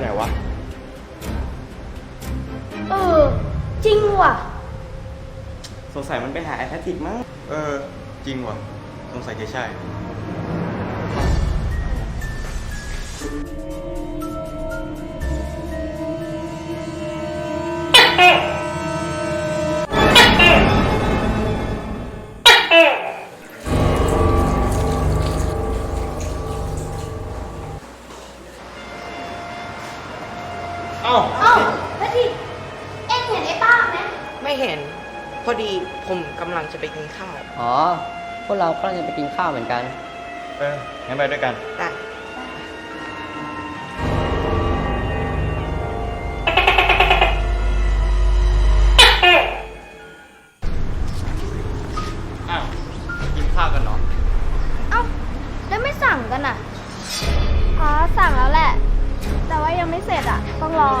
ไปไหนวะ เออ จริงว่ะ สงสัยมันไปหาแอตแทติกมั้ง เออ จริงว่ะ สงสัยจะใช่ ไม่เห็น พอดีผมกำลังจะไปกินข้าวอ๋อ พวกเราก็จะไปกินข้าวเหมือนกัน เอองั้นไปด้วยกัน ได้ อ้าว กินข้าวกันเนาะเอ้าแล้วไม่สั่งกันอะอ๋อสั่งแล้วแหละ แต่ว่ายังไม่เสร็จอะ ต้องรอ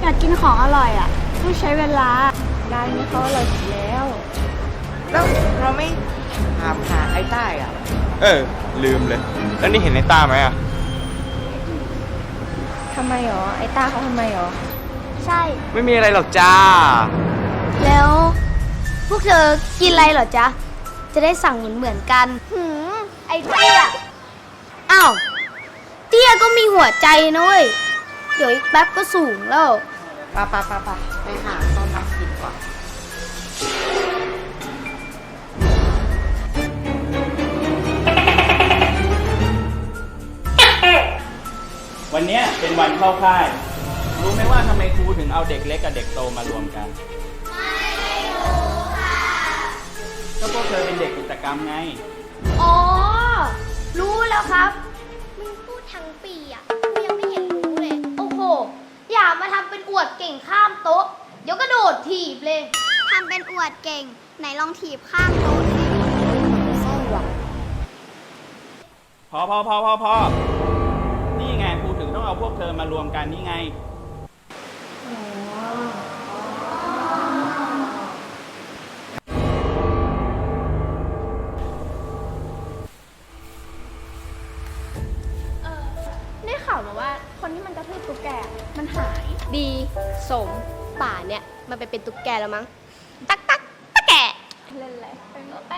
อยากกินของอร่อยอะต้องใช้เวลา ร้านนี้เขาอร่อยอยู่แล้ว แล้วเราไม่ถามหาไอ้ใต้อะเออ ลืมเลย แล้วนี่เห็นในต้าไหมอะ ทำไมหรอ ไอ้ต้าเขาทำไมหรอ ใช่ ไม่มีอะไรหรอกจ้า แล้ว พวกเธอกินอะไรเหรอจ๊ะ จะได้สั่งเหมือนเหมือนๆกันหืมไอ้เตี้ย อ้าว เตี้ยก็มีหัวใจนะเว้ย เดี๋ยวอีกแป๊บก็สูงแล้ว ปะปะปะปะไปหาต้น น้ำกินก่อนวันเนี้ยเป็นวันเข้าค่าย รู้ไหมว่าทำไมครูถึงเอาเด็กเล็กกับเด็กโตมารวมกัน ไม่รู้ค่ะก็พวกเธอเป็นเด็กกิจกรรมไง อ๋อ รู้แล้วครับ มึงพูดทั้งปีอะกูยังไม่เห็นรู้เลย โอ้โห อย่ามาทำเป็นอวดเก่งข้ามโต๊ะ ถีบเลยทำเป็นอวดเก่ง ไหนลองถีบข้างโต๊ะสิพอพอพอพอพอนี่ไงครูถึงต้องเอาพวกเธอมารวมกันนี่ไง ได้ข่าวมาว่าคนที่มันกระทืบตุ๊กแกมันหาย ดี สม ป่าเนี่ย มันไปเป็นตุ๊กแกแล้วมั้ง ตักตักตะแกเล่นเลยไปโน้ตไป